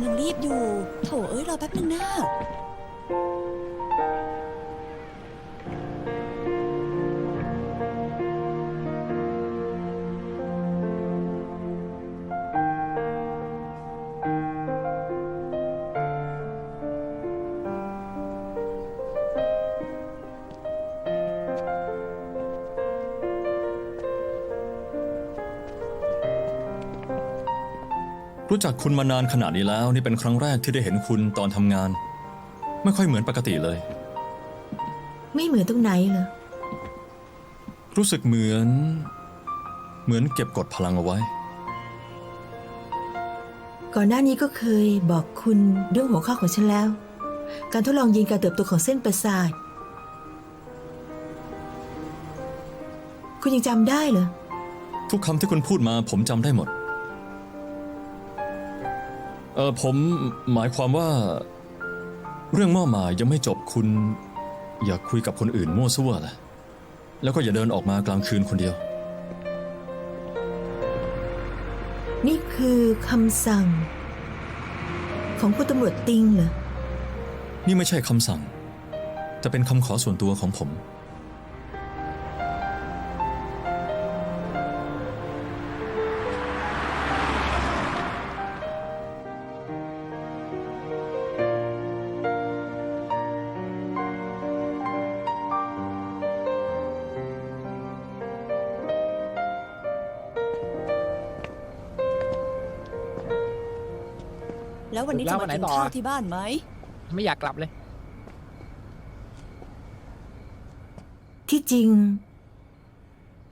ำลังรีบอยู่ โถเอ้ยรอแป๊บนึงนะ รู้จักคุณมานานขนาดนี้แล้ว นี่เป็นครั้งแรกที่ได้เห็นคุณตอนทำงาน ไม่ค่อยเหมือนปกติเลย ไม่เหมือนตรงไหนเหรอ รู้สึกเหมือน เหมือนเก็บกดพลังเอาไว้ ก่อนหน้านี้ก็เคยบอกคุณเรื่องหัวข้อของฉันแล้ว การทดลองยีนการเติบโตของเส้นประสาท คุณยังจำได้เหรอ ทุกคำที่คุณพูดมาผมจำได้หมด เออผมหมายความว่า เรื่องหม่อหมายยังไม่จบคุณ อย่าคุยกับคนอื่นมั่วซั่วล่ะแล้วก็อย่าเดินออกมากลางคืนคนเดียว นี่คือคำสั่ง ของคุณตำรวจติงเหรอ นี่ไม่ใช่คำสั่งจะเป็นคำขอส่วนตัวของผม แล้ววันนี้แล้จะววัมานไหนกินต่อข้าวที่บ้านไหม ไม่อยากกลับเลย ที่จริง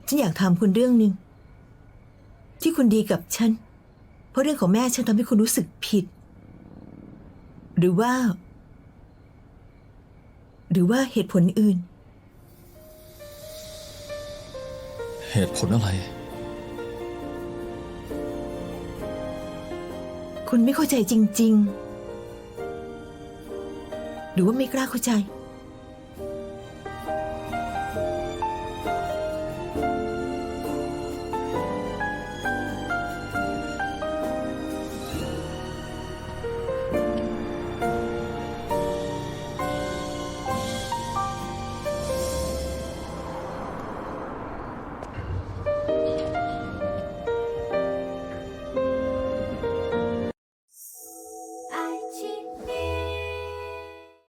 ฉันอยากถามคุณเรื่องหนึ่งที่คุณดีกับฉัน เพราะเรื่องของแม่ฉันทำให้คุณรู้สึกผิด หรือว่า หรือว่าเหตุผลอื่น เหตุผลอะไร คุณไม่เข้าใจจริง ๆ หรือว่าไม่กล้าเข้าใจ